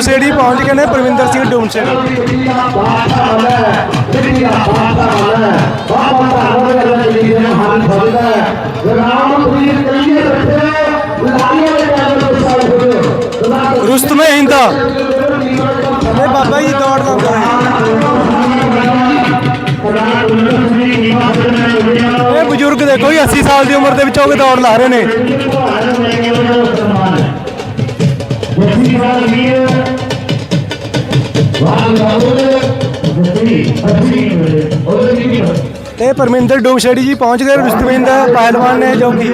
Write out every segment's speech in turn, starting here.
ਪਰਮਿੰਦਰ ਪਹੁੰਚ ਗਏ ਨੇ ਪਰਮਿੰਦਰ ਸਿੰਘ ਡੂਮ ਛੜੀ ਹਿੰਦਾ। ਇਹ ਬਾਬਾ ਜੀ ਦੌੜ ਲਾਉਂਦੇ ਨੇ ਇਹ ਬਜ਼ੁਰਗ ਦੇਖੋ ਜੀ 80 ਸਾਲ ਦੀ ਉਮਰ ਦੇ ਵਿੱਚ ਹੋ ਕੇ ਦੌੜ ਲਾ ਰਹੇ ਨੇ। ਇਹ ਪਰਮਿੰਦਰ ਡੂਮ ਛੜੀ ਜੀ ਪਹੁੰਚ ਗਏ ਰੁਸਤਮੇ ਹਿੰਦਾ ਪਹਿਲਵਾਨ ਨੇ ਜੋ ਕਿ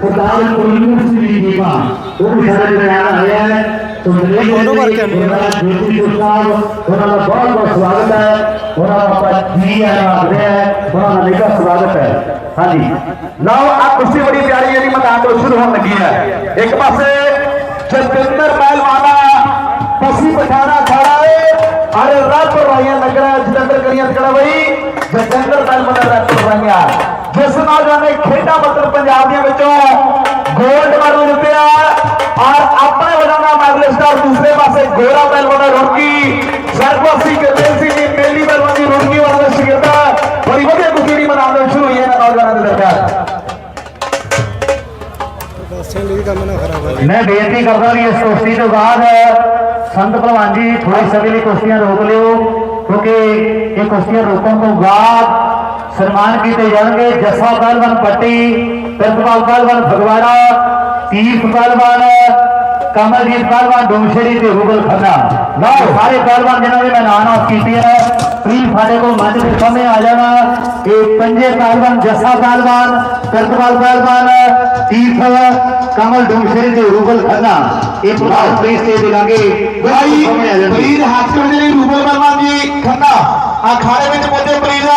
ਸਰਦਾਰ ਕੁਲਦੀਪ ਸਿੰਘ ਜੀ ਦਾ ਉਹ ਵੀ ਸਾਡੇ ਨਾਲ ਆਇਆ ਹੈ ਤੋਂ ਮੇਰੇ ਫੋਟੋ ਭਰ ਕੇ ਆਉਂਦੇ ਆ। ਸਾਹਿਬ ਉਹਨਾਂ ਦਾ ਬਹੁਤ ਬਹੁਤ ਸਵਾਗਤ ਹੈ ਉਹਨਾਂ ਦਾ ਜੀ ਆਇਆਂ ਆਖਦੇ ਹੈ ਉਹਨਾਂ ਦਾ ਨਿੱਘਾ ਸਵਾਗਤ ਹੈ ਹਾਂਜੀ ਲਓ ਆ ਕੁਸ਼ਤੀ ਬੜੀ ਪਿਆਰੀ ਜਿਹੜੀ ਮੈਦਾਨ ਤੋਂ ਸ਼ੁਰੂ ਹੋਣ ਲੱਗੀ ਹੈ ਇੱਕ ਪਾਸੇ ਜਤਿੰਦਰ ਪਹਿਲਵਾਨਾ ਪਸੀ ਪਠਾਣਾ ਖੜਾ ਹੈ ਅਰੇ ਰੱਬ ਰਾਈਆਂ ਨਗਰਾ ਜਤਿੰਦਰ ਕਰੀਆਂ ਖੜਾ ਬਈ ਜਤਿੰਦਰ ਪਹਿਲਵਾਨਾ ਰੱਬ ਰਾਈਆਂ ਜਿਸ ਨੌਜਵਾਨ ਨੇ ਖੇਡਾਂ ਬੱਤਰ ਪੰਜਾਬ ਦੀਆਂ ਵਿੱਚੋਂ ਗੋਲਡ ਮੈਡਲ ਜਿੱਤਿਆ ਔਰ ਆਪਣੇ ਵਜੋਂ ਦਾ ਮੈਡਲਿਸਟ ਔਰ ਦੂਸਰੇ ਪਾਸੇ ਗੋਰਾ ਪਹਿਲਵਾਨ ਰੁੜਕੀ ਸਰਬਸੀ ਗੁਰਦੇਵ ਸਿੰਘ ਮੈਂ ਬੇਨਤੀ ਕਰਦਾ ਵੀ ਇਸ ਕੁਸ਼ਤੀ ਤੋਂ ਬਾਅਦ ਸੰਤ ਭਲਵਾਨ ਜੀ ਥੋੜੀ ਸਮੇਂ ਲਈ ਕੁਸ਼ਤੀਆਂ ਰੋਕ ਲਿਓ, ਕਿਉਂਕਿ ਇਹ ਕੁਸ਼ਤੀਆਂ ਰੋਕਣ ਤੋਂ ਬਾਅਦ ਸਨਮਾਨ ਕੀਤੇ ਜਾਣਗੇ। ਜੱਸਾ ਪਹਿਲਵਾਨ ਪੱਟੀ ਪ੍ਰਿਤਪਾਲ ਪਹਿਲਵਾਨ ਫਗਵਾੜਾ, ਤੀਰਥ ਪਹਿਲਵਾਨ ਕਮਲਜੀਤ ਪਹਿਲਵਾਨ ਡੋਮਸ਼ਰੀ ਤੇ ਰੂਬਲ ਖੰਨਾ। ਲਓ, ਸਾਰੇ ਪਹਿਲਵਾਨ ਜਿਨ੍ਹਾਂ ਦੇ ਮੈਂ ਨਾਂ ਨਾਮ ਕੀਤੇ ਹੈ ਪਲੀਜ਼ ਸਾਡੇ ਕੋਲ ਮੰਚ ਦੇ ਸਾਹਮਣੇ ਆ ਜਾਣਾ। ਇਹ ਪੰਜੇ ਪਹਿਲਵਾਨ ਜੱਸਾ ਪਹਿਲਵਾਨ ਪ੍ਰਿਤਪਾਲ ਪਹਿਲਵਾਨ ਤੀਰਥ ਕਮਲ ਡੋਮਸ਼ੇਰੀ ਤੇ ਰੂਬਲ ਖੰਨਾ। ਇਹ ਪ੍ਰਭਾਵ ਪਲੀਜ਼ ਤੇ ਦਿਲਾਂਗੇ ਭਾਈ ਹੱਥ ਕਰਦੇ ਨੇ ਰੂਬਲ ਪਹਿਲਵਾਨ ਜੀ ਖੰਨਾ। ਅਖਾੜੇ ਵਿੱਚ ਪਹੁੰਚੇ ਪ੍ਰੀਤ।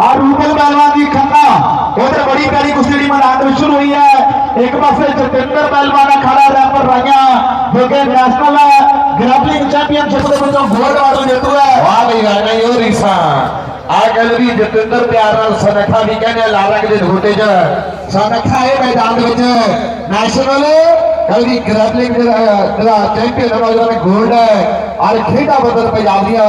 ਆ ਰੂਬਲ ਪਹਿਲਵਾਨ ਜੀ ਖੰਨਾ। ਉਧਰ ਬੜੀ ਪਿਆਰੀ ਕੁਸ਼ਤੀ ਦੀ ਮੈਦਾਨ ਵਿੱਚ ਸ਼ੁਰੂ ਹੋਈ ਹੈ। ਇੱਕ ਪਾਸੇ ਜਤਿੰਦਰ ਪਹਿਲਵਾਨ ਅਖਾੜਾ ਰੈਪਰ ਰਾਈਆਂ। ਜੋ ਕਿ ਨੈਸ਼ਨਲ ਗ੍ਰੈਪਲਿੰਗ ਚੈਂਪੀਅਨਸ਼ਿਪ ਦੇ ਵਿੱਚੋਂ ਗੋਲਡ ਮੈਡਲ ਜੇਤੂ ਹੈ। ਵਾਹ ਬਈ, ਵਾਹ ਨਹੀਂ ਉਹ ਰੀਸਾਂ ਆ ਗੱਲ ਵੀ ਜਤਿੰਦਰ ਪਿਆਰ ਨਾਲ ਸਨਖਾ ਵੀ ਕਹਿੰਦੇ ਆ, ਲਾਲ ਰੰਗ ਨੈਸ਼ਨਲ ਕੱਲ ਗ੍ਰੈਪਲਿੰਗ ਜਿਹੜਾ ਜਿਹੜਾ ਚੈਂਪੀਅਨ ਨੌਜਵਾਨ ਗੋਲਡ ਹੈ। ਔਰ ਖੇਡਾਂ ਬਦਲ ਪੰਜਾਬ ਦੀਆਂ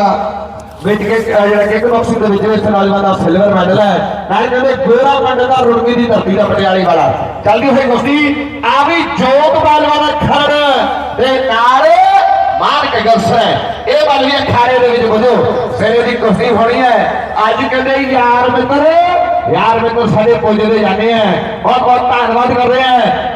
ਵਿੱਚ ਕੇ ਜਿਹੜਾ ਕਿਕ ਬਾਕਸਿੰਗ ਦੇ ਵਿੱਚ ਇਸ ਨੌਜਵਾਨ ਦਾ ਸਿਲਵਰ ਮੈਡਲ ਹੈ। ਨਾਲ ਕਹਿੰਦੇ ਗੋਰਾ ਪਿੰਡ ਦਾ ਰੁੜਕੀ ਦੀ ਧਰਤੀ ਦਾ ਪਟਿਆਲੇ ਵਾਲਾ। ਚੱਲਦੀ ਹੋਈ ਕੁਸ਼ਤੀ, ਆ ਵੀ ਜੋਤ ਬਾਲਵਾਨ ਖੜ ਤੇ ਨਾਲ ਮਾਰ ਕੇ ਗਸਰ ਇਹ ਬਲ ਵੀ ਅਖਾੜੇ ਦੇ ਵਿੱਚ ਬੁਝੋ। ਸਿਰੇ ਦੀ ਕੁਸ਼ਤੀ ਹੋਣੀ ਹੈ। ਅੱਜ ਕਹਿੰਦੇ ਯਾਰ ਮਿੱਤਰ ਯਾਰ ਮਿੱਤਰ ਸਾਡੇ ਦੇ ਜਾਂਦੇ ਆ ਬਹੁਤ ਬਹੁਤ ਧੰਨਵਾਦ ਕਰਦੇ ਆ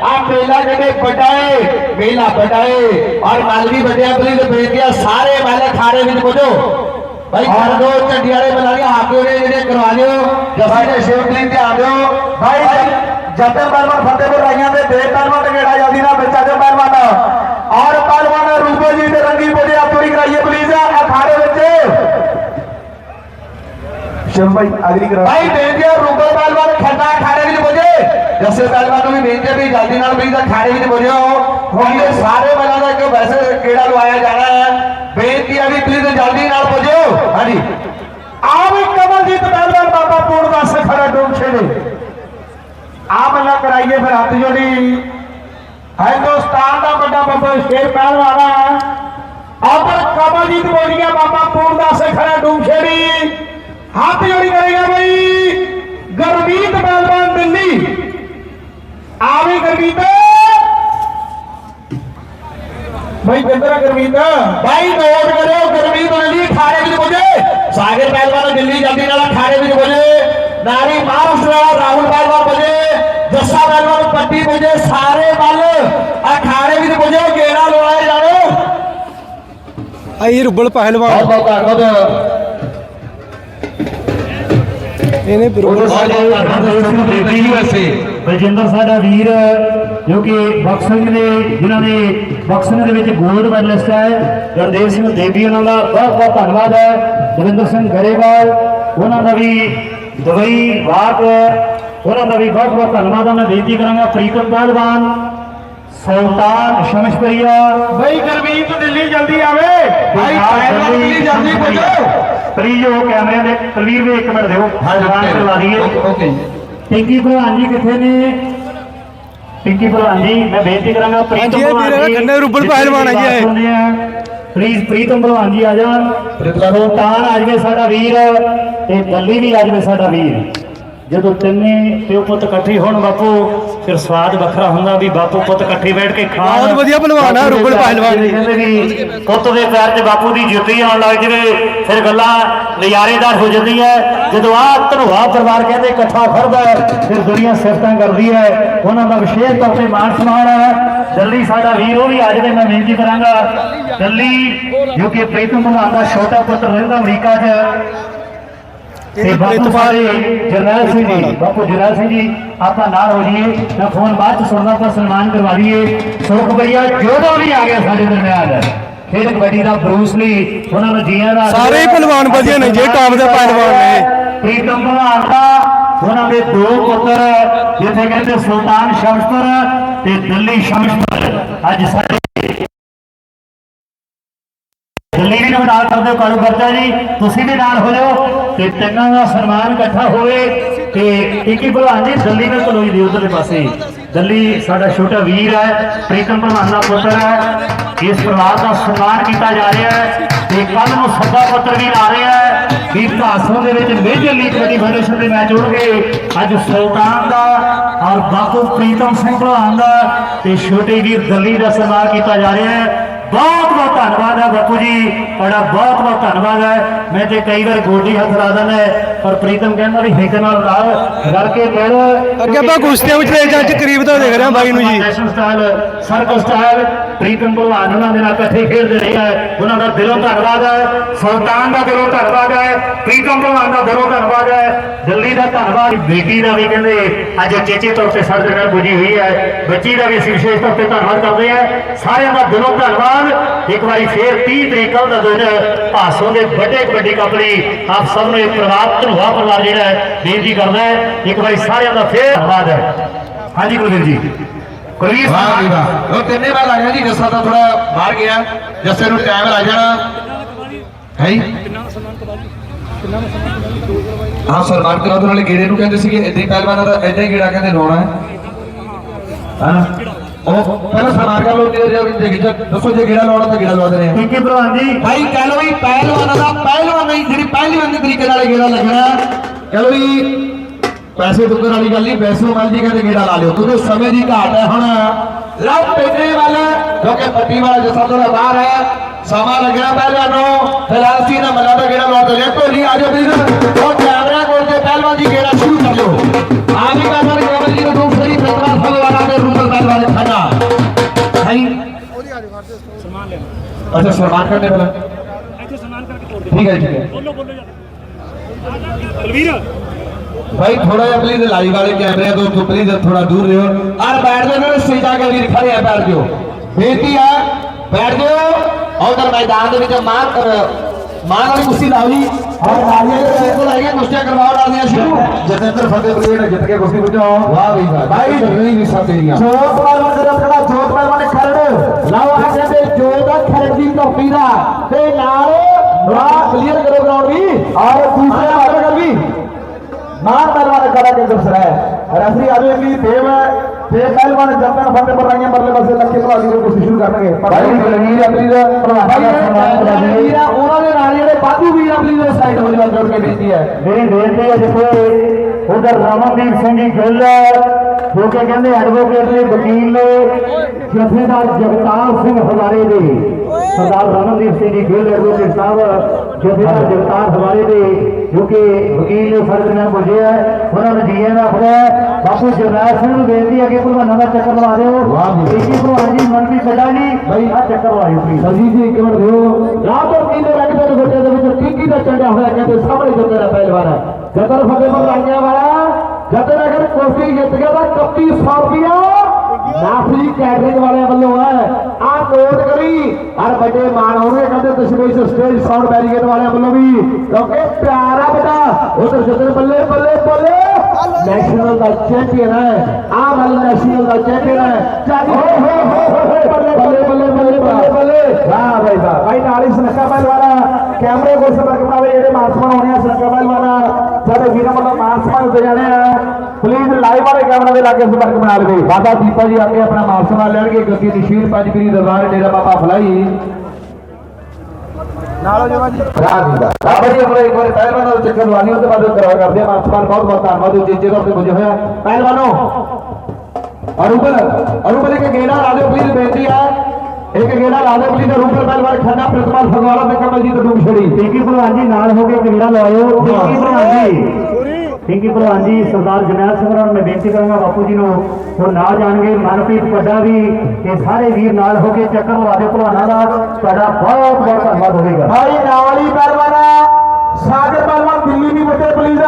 ਆ ਮੇਲਾ ਕਹਿੰਦੇ ਬਟਾਏ ਮੇਲਾ ਬਟਾਏ ਔਰ ਮਲ ਵੀ ਵੱਡਿਆ, ਬਲੀ ਤੇ ਬੇਨਤੀ ਆ, ਸਾਰੇ ਮਲ ਅਖਾੜੇ ਵਿੱਚ ਬੁਝੋ। ਭਾਈ ਦੋ ਝੰਡੀ ਵਾਲੇ ਬੁਲਾਣੀਆਂ ਹਾਕੇ ਨੇ ਜਿਹੜੇ ਕਰਵਾ ਲਿਓ। ਜਫਾ ਦੇ ਸ਼ੇਵ ਧਿਆਨ ਦਿਓ। ਭਾਈ ਜਤਨ ਪਹਿਲਵਾਨ ਫਤਿਹਪੁਰ ਰਾਈਆਂ ਦੇ ਦੇ ਪਹਿਲਵਾਨ ਟਕੇੜਾ ਜਲਦੀ ਨਾਲ ਬੱਚਾ ਦੇ ਪਹਿਲਵਾਨ। ਔਰ ਪਹਿਲਵਾਨ ਰੂਪੋ ਜੀ ਤੇ ਰੰਗੀ ਬੋਲੇ ਆਪਣੀ ਕਰਾਈਏ ਪਲੀਜ਼ ਅਖਾੜੇ ਵਿੱਚ। ਸ਼ਿਵ ਭਾਈ ਅਗਲੀ ਕਰਾ ਭਾਈ ਬੇਨਤੀ ਆ ਰੂਬਲ ਪਹਿਲਵਾਨ ਖੰਡਾ ਖਾੜੇ ਵਿੱਚ ਪੁੱਜੇ। ਜੱਸੇ ਪਹਿਲਵਾਨ ਨੂੰ ਵੀ ਬੇਨਤੀ ਹੈ ਵੀ ਜਲਦੀ ਨਾਲ ਵੀ ਖਾੜੇ ਵਿੱਚ ਪੁੱਜੋ ਹੁਣ ਸਾਰੇ ਬਲਾਂ ਦਾ ਇੱਕ ਵੈਸੇ ਕਿਹੜਾ ਲਵਾਇਆ ਜਾਣਾ ਹੈ। ਬੇਨਤੀ ਹੈ ਵੀ ਪਲੀਜ਼ ਜਲਦੀ ਨਾਲ ਪੁੱਜੋ। ਹਾਂਜੀ। ਆਵੇ ਕਮਲਜੀਤ ਪਹਿਲਵਾਨ ਬਾਬਾ ਪੂਰਨਦਾਸ ਖੜਾ ਡੋਮਛੇ ਨੇ। ਆ ਮੱਲਾ ਕਰਾਈਏ ਫਿਰ ਹੱਥ ਜੋੜੀ। ਹਿੰਦੁਸਤਾਨ ਦਾ ਵੱਡਾ ਬੱਬਰ ਸ਼ੇਰ ਪਹਿਲਵਾਨ ਹੈ ਆਦਰ ਕਮਲਜੀਤ ਬੋਲੀਆ, ਬਾਬਾ ਪੂਰਨਦਾਸ ਖੜਾ ਡੋਮਛੇੜੀ ਹੱਥ ਜੋੜੀ ਕਰੇਗਾ ਬਈ। ਗਰਮੀਤ ਪਹਿਲਵਾਨ ਦਿੱਲੀ। ਆਵੇ ਗਰਮੀਤ। ਬਈ ਕਿੰਦਰਾ ਗਰਮੀਤ। ਭਾਈ ਨੋਟ ਕਰਿਓ ਗਰਮੀ ਤੋਂ ਲਈ ਖਾੜੇ ਵਿੱਚ ਪੁੱਜੇ। ਸਾਗਰ ਪਹਿਲਵਾਨ ਦਿੱਲੀ ਜਲਦੀ ਨਾਲ ਖਾੜੇ ਵਿੱਚ ਪੁੱਜੇ। ਨਾਰੀ ਮਹਾਰਾਸ਼ਟਰ ਵਾਲਾ ਰਾਹੁਲ ਪਹਿਲਵਾਨ ਪੁੱਜੇ। ਜੱਸਾ ਪਹਿਲਵਾਨ ਪੱਟੀ ਪੁੱਜੇ। ਸਾਰੇ ਵੱਲ ਅਖਾੜੇ ਵਿੱਚ ਪੁੱਜੋ। ਗੇੜਾ ਲਵਾਏ ਜਾਣੋ ਆਈ ਰੁੱਬਲ ਪਹਿਲਵਾਨ। ਬਹੁਤ ਬਹੁਤ ਧੰਨਵਾਦ। ਇਹਨੇ ਰੁੱਬਲ ਬਲਜਿੰਦਰ ਸਾਡਾ ਵੀਰ ਜੋ ਕਿ ਬਾਕਸਿੰਗ ਦੇ ਜਿਨ੍ਹਾਂ ਨੇ ਬਾਕਸਿੰਗ ਦੇ ਵਿੱਚ 골ਡ ਮੈਡਲਿਸਟ ਹੈ ਰਣਦੇਵ ਸਿੰਘ ਦੇਵੀ ਉਹਨਾਂ ਦਾ ਬਹੁਤ ਬਹੁਤ ਧੰਨਵਾਦ ਹੈ ਦਵਿੰਦਰ ਸਿੰਘ ਗਰੇਵਾਲ ਉਹਨਾਂ ਦਾ ਵੀ ਦੁਬਈ ਬਾਗ ਉਹਨਾਂ ਦਾ ਵੀ ਬਹੁਤ ਬਹੁਤ ਧੰਨਵਾਦ ਹੈ ਮੈਂ ਬੇਨਤੀ ਕਰਾਂਗਾ ਪ੍ਰੀਤਮ ਪਹਿਲਵਾਨ ਸੁਲਤਾਨ ਸ਼ਮਸ਼ਪਰੀਆ। ਬਈ ਗਰਮੀਤ ਦਿੱਲੀ ਜਲਦੀ ਆਵੇ। ਭਾਈ ਪਹਿਲਾਂ ਦਿੱਲੀ ਜਲਦੀ ਪੁੱਜੋ। ਪਲੀਜ਼ ਉਹ ਕੈਮਰੇ ਦੇ ਤਲਵੀਰ ਦੇ ਇੱਕ ਮਿੰਟ ਦਿਓ। ਜਵਾਨ ਕਰਵਾ ਦਈਏ। ਓਕੇ। ਪਿੰਕੀ ਭਲਵਾਨ ਜੀ ਕਿੱਥੇ ਨੇ? ਪਿੰਕੀ ਭਲਵਾਨ ਜੀ ਮੈਂ ਬੇਨਤੀ ਕਰਾਂਗਾ ਹਾਂਜੀ, ਇਹ ਵੀਰ ਖੰਡੇ ਰੂਬਲ ਪਹਿਲਵਾਨ ਹੈ ਜੀ ਇਹ। ਪਲੀਜ਼ ਪ੍ਰੀਤਮ ਭਲਵਾਨ ਜੀ ਆ ਜਾਣ ਸੁਲਤਾਨ ਆ ਜਾਵੇ ਸਾਡਾ ਵੀਰ ਤੇ ਦਿੱਲੀ ਵੀ ਆ ਜਾਵੇ ਸਾਡਾ ਵੀਰ। ਜਦੋਂ ਤਿੰਨੇ ਪਿਓ ਪੁੱਤ ਇਕੱਠੇ ਹੋਣ ਬਾਪੂ ਫਿਰ ਸਵਾਦ ਵੱਖਰਾ ਹੁੰਦਾ ਵੀ ਬਾਪੂ ਪੁੱਤ ਇਕੱਠੇ ਬੈਠ ਕੇ ਖਾਣ। ਬਹੁਤ ਵਧੀਆ ਭਲਵਾਨ ਆ, 'ਚ ਪਹਿਲਵਾਨ। ਕਹਿੰਦੇ ਵੀ ਪੁੱਤ ਦੇ ਪੈਰ 'ਚ ਬਾਪੂ ਦੀ ਜੁੱਤੀ ਆਉਣ ਲੱਗ ਜਵੇ ਫਿਰ ਗੱਲਾਂ ਨਜ਼ਾਰੇਦਾਰ ਹੋ ਜਾਂਦੀਆਂ ਜਦੋਂ ਆਹ ਧਨਵਾ ਪਰਿਵਾਰ ਕਹਿੰਦੇ ਇਕੱਠਾ ਖੜਦਾ ਫਿਰ ਦੁਨੀਆ ਸਿਫਤਾਂ ਕਰਦੀ ਹੈ ਉਹਨਾਂ ਦਾ ਵਿਸ਼ੇਸ਼ ਤੌਰ ਤੇ ਮਾਣ ਸਨਮਾਨ ਹੈ ਦਿੱਲੀ ਸਾਡਾ ਵੀਰ ਉਹ ਵੀ ਅੱਜ ਦੇ ਮੈਂ ਬੇਨਤੀ ਕਰਾਂਗਾ। ਦਿੱਲੀ ਜੋ ਕਿ ਪ੍ਰੀਤਮ ਭਲਵਾਨ ਦਾ ਛੋਟਾ ਪੁੱਤਰ ਰਹਿੰਦਾ ਅਮਰੀਕਾ 'ਚ ਤੇ ਬਾਪੂ ਸਾਰੇ ਜਰਨੈਲ ਸਿੰਘ ਜੀ ਬਾਪੂ ਜਰਨੈਲ ਸਿੰਘ ਜੀ ਆਪਾਂ ਨਾਲ ਹੋ ਜੀਏ ਮੈਂ ਫੋਨ ਬਾਅਦ ਚ ਸੁਣਦਾ ਪਰ ਸਨਮਾਨ ਕਰਵਾ ਦਈਏ ਸੁਖ ਭਈਆ ਜੋਧਾ ਵੀ ਆ ਗਿਆ ਸਾਡੇ ਦਰਮਿਆਨ। ਖੇਡ ਕਬੱਡੀ ਦਾ ਬਰੂਸ ਲਈ ਉਹਨਾਂ ਨੂੰ ਜੀਆਂ ਦਾ ਸਾਰੇ ਹੀ ਪਹਿਲਵਾਨ ਵਧੀਆ ਨੇ ਜੇ ਟਾਪ ਦੇ ਪਹਿਲਵਾਨ ਨੇ। ਪ੍ਰੀਤਮ ਭਲਵਾਨ ਦਾ ਉਹਨਾਂ ਦੇ ਦੋ ਪੁੱਤਰ ਜਿੱਥੇ ਕਹਿੰਦੇ ਸੁਲਤਾਨ ਸ਼ਮਸ਼ਪੁਰ ਤੇ ਦਿੱਲੀ ਸ਼ਮਸ਼ਪੁਰ। ਅੱਜ ਸਾਡੇ ਦਿੱਲੀ ਵੀ ਨਾਲ ਕਰਦੇ ਹੋ ਕਾਲੂ ਵਰਦਾ ਜੀ। ਤੁਸੀਂ ਵੀ ਨਾਲ ਹੋ ਜਾਓ ਤੇ ਤਿੰਨਾਂ ਦਾ ਸਨਮਾਨ ਇਕੱਠਾ ਹੋਵੇ ਤੇ ਇੱਕ ਭਲਵਾਨ ਜੀ, ਦਿੱਲੀ ਨਾਲ ਕਲੋਈ ਦੇ ਉਧਰਲੇ ਪਾਸੇ। ਦਿੱਲੀ ਸਾਡਾ ਛੋਟਾ ਵੀਰ ਹੈ, ਪ੍ਰੀਤਮ ਭਲਵਾਨ ਦਾ ਪੁੱਤਰ ਹੈ। ਇਸ ਪਰਿਵਾਰ ਦਾ ਸਨਮਾਨ ਕੀਤਾ ਜਾ ਰਿਹਾ ਹੈ ਤੇ ਕੱਲ ਨੂੰ ਸੱਦਾ ਪੱਤਰ ਵੀ ਲਾ ਰਿਹਾ ਹੈ ਵੀ ਭਾਸੋਂ ਦੇ ਵਿੱਚ ਮੇਜਰ ਲੀਗ ਕਬੱਡੀ ਫੈਡਰੇਸ਼ਨ ਦੇ ਮੈਚ ਹੋਣਗੇ। ਅੱਜ ਸੁਲਤਾਨ ਦਾ ਔਰ ਬਾਪੂ ਪ੍ਰੀਤਮ ਸਿੰਘ ਭਲਵਾਨ ਦਾ ਤੇ ਛੋਟੇ ਵੀਰ ਦਿੱਲੀ ਦਾ ਸਨਮਾਨ ਕੀਤਾ ਜਾ ਰਿਹਾ ਹੈ। ਬਹੁਤ ਬਹੁਤ ਧੰਨਵਾਦ ਹੈ ਬਾਪੂ ਜੀ। ਤੁਹਾਡਾ ਬਹੁਤ ਬਹੁਤ ਧੰਨਵਾਦ ਹੈ। ਮੈਂ ਤੇ ਕਈ ਵਾਰ ਗੋਡੀ ਹੱਥ ਲਾ ਦਿੰਦਾ ਪਰ ਪ੍ਰੀਤਮ ਕਹਿੰਦਾ ਵੀ ਹਿੱਕ ਨਾਲ ਲਾ ਰਲ ਕੇ ਮਿਲ ਅੱਗੇ ਆਪਾਂ ਕੁਸ਼ਤੀਆਂ ਵਿੱਚ ਲੈ ਜਾਂਚ ਕਰੀਬ ਤੋਂ ਦੇਖ ਰਹੇ ਬਾਈ ਨੂੰ ਜੀ। ਸਟਾਈਲ ਸਰਕਲ ਸਟਾਈਲ ਪ੍ਰੀਤਮ ਭਲਵਾਨ ਉਹਨਾਂ ਦੇ ਨਾਲ ਇਕੱਠੇ ਖੇਡਦੇ ਰਹੇ ਹੈ ਉਹਨਾਂ ਦਾ ਦਿਲੋਂ ਧੰਨਵਾਦ ਹੈ ਸੁਲਤਾਨ ਦਾ ਦਿਲੋਂ ਧੰਨਵਾਦ ਹੈ ਪ੍ਰੀਤਮ ਭਲਵਾਨ ਦਾ ਦਿਲੋਂ ਧੰਨਵਾਦ ਹੈ ਦਿੱਲੀ ਦਾ ਧੰਨਵਾਦ। ਬੇਟੀ ਦਾ ਵੀ ਕਹਿੰਦੇ, ਅੱਜ ਚੇਚੇ ਤੌਰ ਤੇ ਸਾਡੇ ਨਾਲ ਪੁੱਜੀ ਹੋਈ ਹੈ ਬੱਚੀ ਦਾ ਵੀ ਅਸੀਂ ਵਿਸ਼ੇਸ਼ ਤੌਰ ਤੇ ਧੰਨਵਾਦ ਕਰਦੇ ਹਾਂ ਸਾਰਿਆਂ ਦਾ ਦਿਲੋਂ ਧੰਨਵਾਦ। ਇੱਕ ਵਾਰੀ ਫੇਰ 30 ਤਰੀਕ ਦਾ ਦਿਨ, ਭਾਸੋਂ ਦੇ ਵੱਡੇ ਕਬੱਡੀ ਕੱਪ ਆਪ ਸਭ ਨੂੰ ਇਹ ਪਰਿਵਾਰ ਧਨਵਾ ਪਰਿਵਾਰ ਜਿਹੜਾ ਹੈ, ਬੇਨਤੀ ਕਰਦਾ ਹੈ, ਇੱਕ ਵਾਰੀ ਸਾਰਿਆਂ ਦਾ ਫੇਰ ਧੰਨਵਾਦ ਹੈ। ਹਾਂਜੀ ਕੁਲਵੀਰ ਜੀ। ਕੁਲਵੀਰ ਵਾਹ ਜੀ ਵਾਹ। ਉਹ ਤਿੰਨੇ ਵਾਰ ਆ ਗਿਆ ਜੀ ਜੱਸਾ ਤਾਂ ਥੋੜਾ ਬਾਹਰ ਗਿਆ। ਜੱਸੇ ਨੂੰ ਟਾਈਮ ਲੱਗ ਜਾਣਾ। ਹੈ ਹਾਂ ਸਨਮਾਨ ਕਰਾ ਤੋਂ ਨਾਲੇ ਗੇੜੇ ਨੂੰ ਕਹਿੰਦੇ ਸੀਗੇ ਇਦਾਂ ਹੀ ਪਹਿਲਵਾਨਾਂ ਦਾ ਇਦਾਂ ਹੀ ਗੇੜਾ ਕਹਿੰਦੇ ਲਾਉਣਾ ਹੈ। ਹਾਂ। ਉਹ ਪਹਿਲਾਂ ਸਨਮਾਨ ਕਰ ਲਓ ਤੇ ਜੇ ਜੇ ਦੱਸੋ ਜੇ ਗੇੜਾ ਲਾਉਣਾ ਤਾਂ ਗੇੜਾ ਲਵਾ ਦੇਣੇ ਆ ਠੀਕ ਹੈ ਭਲਵਾਨ ਜੀ। ਭਾਈ ਕਹਿ ਲਓ ਵੀ ਪਹਿਲਵਾਨਾਂ ਦਾ ਪਹਿਲਵਾਨ ਨਹੀਂ ਜਿਹੜੀ ਪਹਿਲਵਾਨ ਦੇ ਤਰੀਕੇ ਨਾਲ ਗੇੜਾ ਲੱਗਣਾ ਕਹਿ ਲਓ ਵੀ ਪੈਸੇ ਦੁੱਗਣ ਵਾਲੀ ਗੱਲ ਨਹੀਂ ਪੈਸੇ ਮਲ ਜੀ ਕਹਿੰਦੇ ਗੇੜਾ ਲਾ ਲਿਓ। ਕਿਉਂਕਿ ਸਮੇਂ ਦੀ ਘਾਟ ਹੈ ਹੁਣ। ਲਵ ਪੇਟੇ ਵਾਲਾ ਕਿਉਂਕਿ ਪੱਟੀ ਵਾਲਾ ਜਿਸਾ ਤੋਂ ਬਾਹਰ ਹੈ ਸਮਾਂ ਲੱਗਣਾ ਪਹਿਲਵਾਨ ਨੂੰ ਫਿਲਹਾਲ ਸੀ ਨਾ ਮੱਲਾ ਦਾ ਗੇੜਾ ਲਾਉਂਦੇ ਜੇ ਢੋਲੀ ਆ ਜਾਓ ਪਲੀਜ਼ ਉਹ ਕੈਮਰਾ ਕੋਲ ਤੇ ਪਹਿਲਵਾਨ ਦੀ ਗੇੜਾ ਸ਼ੁਰੂ ਕਰ ਲਓ ਆ ਵੀ ਕਹਿੰਦਾ ਕੇਵਲ ਜੀ ਨੂੰ ਦੂਸਰੀ ਪ੍ਰਤਿਭਾ ਫਲਵਾਨਾ ਦੇ ਰੂਪਲ ਪਹਿਲਵਾਨ ਨੇ ਖਾਣਾ ਹੈ ਅੱਛਾ ਸਨਮਾਨ ਕਰਨੇ ਪਹਿਲਾਂ ਠੀਕ ਹੈ ਠੀਕ ਹੈ। ਭਾਈ ਥੋੜਾ ਜਿਹਾ ਪਲੀਜ਼ ਲਾਈਵ ਵਾਲੇ ਕੈਮਰੇ ਤੋਂ ਤੋਂ ਪਲੀਜ਼ ਥੋੜਾ ਦੂਰ ਰਹੋ। ਔਰ ਬੈਠ ਜਾਓ ਨਾ ਸਟੇਜਾਂ ਕੇ ਵੀਰ ਖੜੇ ਆ ਬੈਠ ਜਾਓ। ਬੇਨਤੀ ਆ ਬੈਠ ਜਾਓ। ਉਧਰ ਮੈਦਾਨ ਦੇ ਵਿੱਚ ਮਾਰ ਕਰ ਮਾਰ ਵਾਲੀ ਕੁਸ਼ਤੀ ਜੀ। ਔਰ ਨਾਲੀਆਂ ਦੇ ਵਿੱਚ ਕੋਲ ਆਈਆਂ ਕੁਸ਼ਤੀਆਂ ਕਰਵਾਓ ਨਾਲੀਆਂ ਸ਼ੁਰੂ। ਜਤਿੰਦਰ ਫਤਿਹਪੁਰੀ ਨੇ ਜਿੱਤ ਕੇ ਕੁਸ਼ਤੀ ਬੁਝਾਓ ਵਾਹ ਵੀ ਵਾਹ। ਭਾਈ ਨਹੀਂ ਵੀ ਸਾਥੀਆਂ ਜੋਤ ਪਹਿਲਵਾਨ ਦੇ ਰਸਕੜਾ ਜੋਤ ਪਹਿਲਵਾਨ ਨੇ ਖਰੜ। ਲਓ ਆ ਕਹਿੰਦੇ ਜੋਤ ਦਾ ਖਰੜ ਦੀ ਧਰਤੀ ਦਾ। ਤੇ ਨਾਲ ਵਾਹ ਕਲੀਅਰ ਕਰੋ ਗਰਾਊਂਡ ਵੀ। ਔਰ ਦੂਸਰੇ ਮਾਰ ਕਰ ਵੀ। ਕੇ ਦਰਸਰਾ ਹੈ। ਰਫਰੀ ਆਜੋ ਵੀ ਦੇਵ ਹੈ। ਤੇ ਪਹਿਲਵਾਨ ਜੰਪਰ ਫੱਟੇ ਪਰ ਆਈਆਂ ਪਰਲੇ ਪਾਸੇ ਲੱਗੇ ਭਲਾਦੀ ਨੂੰ ਕੋਸ਼ਿਸ਼ ਸ਼ੁਰੂ ਕਰਨਗੇ। ਭਾਈ ਕਲਵੀਰ ਆਪਣੀ ਦਾ ਆ, ਉਹਨਾਂ ਦੇ ਨਾਲ ਜਿਹੜੇ ਬਾਦੂ ਵੀਰ ਆਪਣੀ ਦੇ ਸਾਈਡ ਹੋ ਜਾਣ ਜੋੜ ਕੇ ਬੇਨਤੀ ਹੈ। ਮੇਰੀ ਬੇਨਤੀ ਹੈ ਜਿੱਥੇ ਉਧਰ ਰਮਨਦੀਪ ਸਿੰਘ ਜੀ ਗਿੱਲ ਜੋ ਕਿ ਕਹਿੰਦੇ ਐਡਵੋਕੇਟ ਨੇ ਵਕੀਲ ਨੇ ਜਥੇਦਾਰ ਜਗਤਾਰ ਸਿੰਘ ਹਜ਼ਾਰੇ ਦੇ। ਸਰਦਾਰ ਰਮਨਦੀਪ ਸਿੰਘ ਜੀ ਗਿੱਲ ਐਡਵੋਕੇਟ ਸਾਹਿਬ ਜਥੇਦਾਰ ਜਗਤਾਰ ਹਜ਼ਾਰੇ ਦੇ। ਜੋ ਕਿ ਵਕੀਲ ਨੇ ਨਾਲ ਪੁੱਜੇ ਹੈ ਉਹਨਾਂ ਨੂੰ ਜੀਐਨ ਦਾ ਹੈ ਬਾਪੂ ਜਰਨੈਲ ਸਿੰਘ ਨੂੰ ਬੇਨਤੀ ਹੈ ਕਿ ਭਲਵਾਨਾਂ ਦਾ ਚੱਕਰ ਲਵਾ ਦਿਓ। ਵਾਹ ਜੀ ਜੀ ਭਲਵਾਨ ਜੀ ਮਨ ਵੀ ਕੱਢਾ ਜੀ ਬਈ ਆ ਚੱਕਰ ਲਵਾਇਓ ਪਲੀਜ਼ ਸਰਜੀ ਜੀ ਇੱਕ ਮਿੰਟ ਦਿਓ। ਰਾਤ ਕੀਲੇ ਰੱਖਦੇ ਨੇ ਬੱਚੇ ਦੇ ਵਿੱਚ ਟਿੱਕੀ ਦਾ ਚੰਡਿਆ ਹੋਇਆ ਕਹਿੰਦੇ ਸਾਹਮਣੇ ਜੱਤੇ ਦਾ ਪਹਿਲਵਾਨ ਹੈ। ਜਤਨ ਫਤਿਹਪੁਰ ਰਾਈਆਂ ਵਾਲਾ। ਜਤਨ ਅਗਰ ਕੋਸ਼ੀ ਜਿੱਤ ਗਿਆ ਤਾਂ 3100 ਰੁਪਿਆ ਨਾਫੀ ਕੈਟਰਿੰਗ ਵਾਲਿਆਂ ਵੱਲੋਂ ਹੈ। ਆ ਨੋਟ ਕਰੀ। ਹਰ ਵੱਡੇ ਮਾਣ ਹੋਣਗੇ ਕਹਿੰਦੇ ਦਸ਼ਮੇਸ਼ ਸਟੇਜ ਸਾਊਂਡ ਬੈਰੀਗੇਟ ਵਾਲਿਆਂ ਵੱਲੋਂ ਵੀ। ਕਿਉਂਕਿ ਪਿਆਰਾ ਬੇਟਾ। ਉਧਰ ਜਤਨ ਬੱਲੇ ਬੱਲੇ ਬੱਲੇ। ਨੈਸ਼ਨਲ ਦਾ ਚੈਂਪੀਅਨ ਹੈ। ਆ ਵਾਲਾ ਨੈਸ਼ਨਲ ਦਾ ਚੈਂਪੀਅਨ ਹੈ। ਚਾਹੀ ਹੋ ਹੋ ਹੋ ਬੱਲੇ ਬੱਲੇ ਬੱਲੇ ਬੱਲੇ ਬੱਲੇ ਬੱਲੇ। ਵਾਹ ਭਾਈ ਵਾਹ। ਭਾਈ ਨਾਲ ਹੀ ਸੁਨੱਖਾ ਪਹਿਲਵਾਨਾ ਕੈਮਰੇ ਕੋਲ ਸੰਪਰਕ ਬਣਾਵੇ ਜਿਹੜੇ ਮਾਨਸਮਾਨ ਹੋਣੇ ਆ ਸੁਨੱਖਾ ਪਹਿਲਵਾਨਾ ਸਾਡੇ ਵੀਰਾਂ ਵੱਲੋਂ ਮਾਨਸਮਾਨ ਦਿੱਤੇ ਜਾਣੇ ਆ। ਪਲੀਜ਼ ਲਾਈਵ ਵਾਲੇ ਕੈਮਰੇ ਦੇ ਲਾਗੇ ਸੰਪਰਕ ਬਣਾ ਲਵੇ ਬਾਬਾ ਦੀਪਾ ਜੀ ਆ ਕੇ ਆਪਣਾ ਮਾਨਸਮਾਨ ਲੈਣਗੇ। ਗੱਦੀ ਨਸ਼ੀਰ ਪੰਜਪੀਰੀ ਦਰਬਾਰ ਡੇਰਾ ਬਾਬਾ ਫਲਾਈ। ਨਾਲੋ ਜਵਾ ਜੀ। ਬਾਬਾ ਜੀ ਆਪਣੇ ਇੱਕ ਵਾਰ ਪਹਿਲਵਾਨ ਨਾਲ ਚੱਕਰ ਲਵਾਨੀ ਉਹਦੇ ਬਾਅਦ ਕਰਾ ਕਰਦੇ ਆ ਮਾਨਸਮਾਨ ਬਹੁਤ ਬਹੁਤ ਧੰਨਵਾਦ ਜਿੱਜੇ ਤੌਰ ਤੇ ਪੁੱਜੇ ਹੋਇਆ ਪਹਿਲਵਾਨੋ ਅਰੂਬਲ ਅਰੂਬਲ ਇੱਕ ਗੇੜਾ ਲਾ ਦਿਓ ਪਲੀਜ਼ ਬੇਨਤੀ ਹੈ ਇੱਕ ਗੇੜਾ ਲਾ ਦਿਓ ਪਲੀਜ਼ ਅਰੂਬਲ ਪਹਿਲਵਾਨ ਖੰਡਾ ਪ੍ਰਿਤਪਾਲ ਫਗਵਾੜਾ ਤੇ ਕਮਲ ਜੀ ਤੋਂ ਛੜੀ ਟਿੰਕੀ ਭਲਵਾਨ ਜੀ ਨਾਲ ਹੋ ਕੇ ਗੇੜਾ ਲਵਾਇਓ। ਟਿੰਕੀ ਭਲਵਾਨ ਜੀ। ਟਿੰਕੀ ਭਲਵਾਨ ਜੀ ਸਰਦਾਰ ਜਰਨੈਲ ਸਿੰਘ ਹੋਰਾਂ ਨੂੰ ਮੈਂ ਬੇਨਤੀ ਕਰਾਂਗਾ ਬਾਪੂ ਜੀ ਨੂੰ ਹੁਣ ਨਾ ਜਾਣਗੇ ਮਨਪ੍ਰੀਤ ਵੱਡਾ ਵੀ ਤੇ ਸਾਰੇ ਵੀਰ ਨਾਲ ਹੋ ਕੇ ਚੱਕਰ ਲਵਾ ਦਿਓ ਭਲਵਾਨਾਂ ਦਾ। ਤੁਹਾਡਾ ਬਹੁਤ ਬਹੁਤ ਧੰਨਵਾਦ ਹੋਵੇਗਾ। ਭਾਈ ਨਾਵਲੀ ਪਹਿਲਵਾਨਾ ਸਾਜਰ ਪਹਿਲਵਾਨ ਦਿੱਲੀ ਵੀ ਬੱਟੇ ਪਲੀਜ਼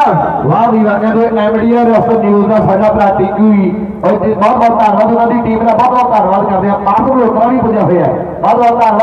ਵਾਹ ਵੀ ਵਾਹ ਕਹਿੰਦੇ ਐਮਡੀਆਰ ਆਫ ਨਿਊਜ਼ ਦਾ ਸਾਡਾ ਭਰਾ ਟਿੰਕੂ ਹੀ ਉਹ ਬਹੁਤ ਬਹੁਤ ਧੰਨਵਾਦ ਉਹਨਾਂ ਦੀ ਟੀਮ ਦਾ ਬਹੁਤ ਬਹੁਤ ਧੰਨਵਾਦ ਕਰਦੇ ਆ ਆਪ ਨੂੰ ਲੋਕਾਂ ਵੀ ਪੁੱਜਿਆ ਹੋਇਆ ਬਹੁਤ ਬਹੁਤ ਧੰਨਵਾਦ।